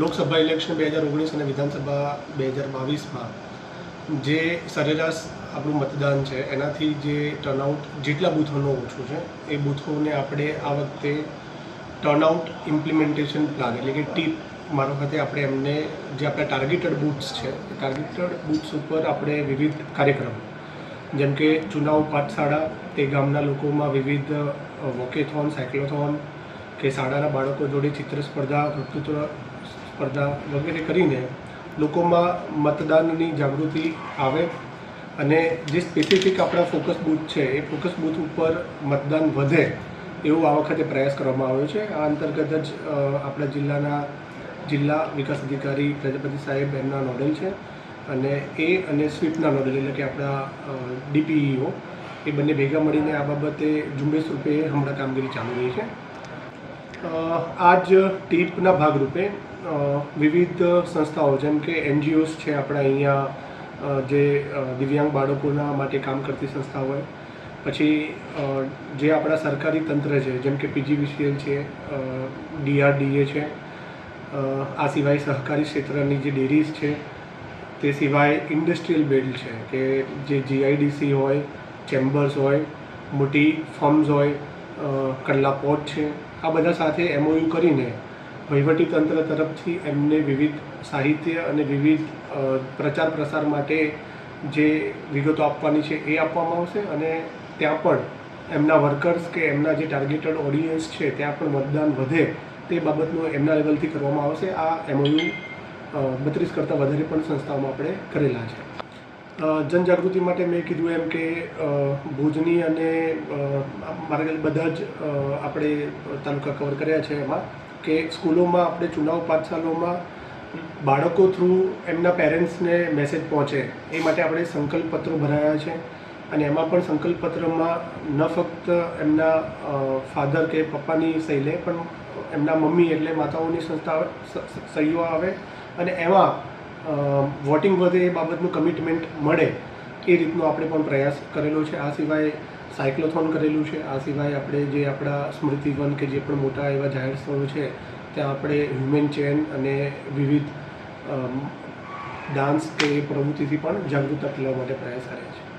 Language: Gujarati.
લોકસભા ઇલેક્શન બે હજાર ઓગણીસ અને વિધાનસભા બે હજાર બાવીસમાં જે સરેરાશ આપણું મતદાન છે, એનાથી જે ટર્નઆઉટ જેટલા બૂથોનું ઓછું છે, એ બૂથોને આપણે આ વખતે ટર્નઆઉટ ઇમ્પ્લિમેન્ટેશન પ્લાન એટલે કે ટીપ મારફતે આપણે એમને જે આપણા ટાર્ગેટેડ બૂથ્સ છે, એ ટાર્ગેટેડ બૂથ્સ ઉપર આપણે વિવિધ કાર્યક્રમ, જેમ કે ચુનાવ પાઠશાળા, તે ગામના લોકોમાં વિવિધ વોકેથોન, સાયક્લોથોન કે શાળાના બાળકો જોડે ચિત્ર સ્પર્ધા, વક્તૃત્વ સ્પર્ધા વગેરે કરીને લોકોમાં મતદાનની જાગૃતિ આવે અને જે સ્પેસિફિક આપણા ફોકસ બૂથ છે, એ ફોકસ બૂથ ઉપર મતદાન વધે એવો આ વખતે પ્રયાસ કરવામાં આવ્યો છે. આ અંતર્ગત જ આપણા જિલ્લાના જિલ્લા વિકાસ અધિકારી પ્રજાપતિ સાહેબ એમના નોડલ છે અને એ અને સ્વીપના નોડલ એટલે કે આપણા ડીપીઈઓ એ બંને ભેગા મળીને આ બાબતે ઝુંબેશ રૂપે હમણાં કામગીરી ચાલુ રહી છે. અ, આ જ ટીપના ભાગરૂપે વિવિધ સંસ્થાઓ જેમ કે એનજીઓસ છે આપણા અહીંયા જે દિવ્યાંગ બાળકોના માટે કામ કરતી સંસ્થા હોય. પછી જે આપણા સરકારી તંત્ર છે જેમ કે પીજીવીસીએલ છે ડીઆરડીએ છે આ સિવાય સહકારી ક્ષેત્રની જે ડેરીઝ છે તે સિવાય ઇન્ડસ્ટ્રીયલ બેલ્ટ છે કે જે જીઆઈડીસી હોય ચેમ્બર્સ હોય મોટી ફર્મ્સ હોય કંડલા પોર્ટ છે આ બધા સાથે એમઓયુ કરીને વહીવટી તંત્ર તરફથી એમને વિવિધ સાહિત્ય અને વિવિધ પ્રચાર પ્રસાર માટે જે વિગતો આપવાની છે એ આપવામાં આવશે અને ત્યાં પણ એમના વર્કર્સ કે એમના જે ટાર્ગેટેડ ઓડિયન્સ છે ત્યાં પણ મતદાન વધે તે બાબતનું એમના લેવલથી કરવામાં આવશે. આ એમઓયુ બત્રીસ કરતાં વધારે પણ સંસ્થાઓમાં આપણે કરેલા છે. જનજાગૃતિ માટે મેં કીધું એમ કે ભુજની અને મારા ખ્યાલ બધા જ આપણે તાલુકા કવર કર્યા છે એમાં કે સ્કૂલોમાં આપણે ચુનાવ પાઠશાલાઓમાં બાળકો થ્રુ એમના પેરેન્ટ્સને મેસેજ પહોંચે. એ માટે આપણે સંકલ્પપત્રો ભરાયા છે અને એમાં પણ સંકલ્પપત્રમાં ન ફક્ત એમના ફાધર કે પપ્પાની સહી લે, પણ એમના મમ્મી એટલે માતાઓની સંસ્થા સહીઓ આવે અને એમાં વોટિંગ વધે એ બાબતનું કમિટમેન્ટ મળે, એ રીતનો આપણે પણ પ્રયાસ કરેલો છે. આ સિવાય સાયક્લોથોન કરેલું છે. આ સિવાય આપણે જે આપણા સ્મૃતિવન કે જે પણ મોટા એવા જાહેર સ્થળો છે, ત્યાં આપણે હ્યુમન ચેન અને વિવિધ ડાન્સ કે પ્રવૃત્તિથી પણ જાગૃતતા ફેલાવવા માટે પ્રયાસ કર્યા છે.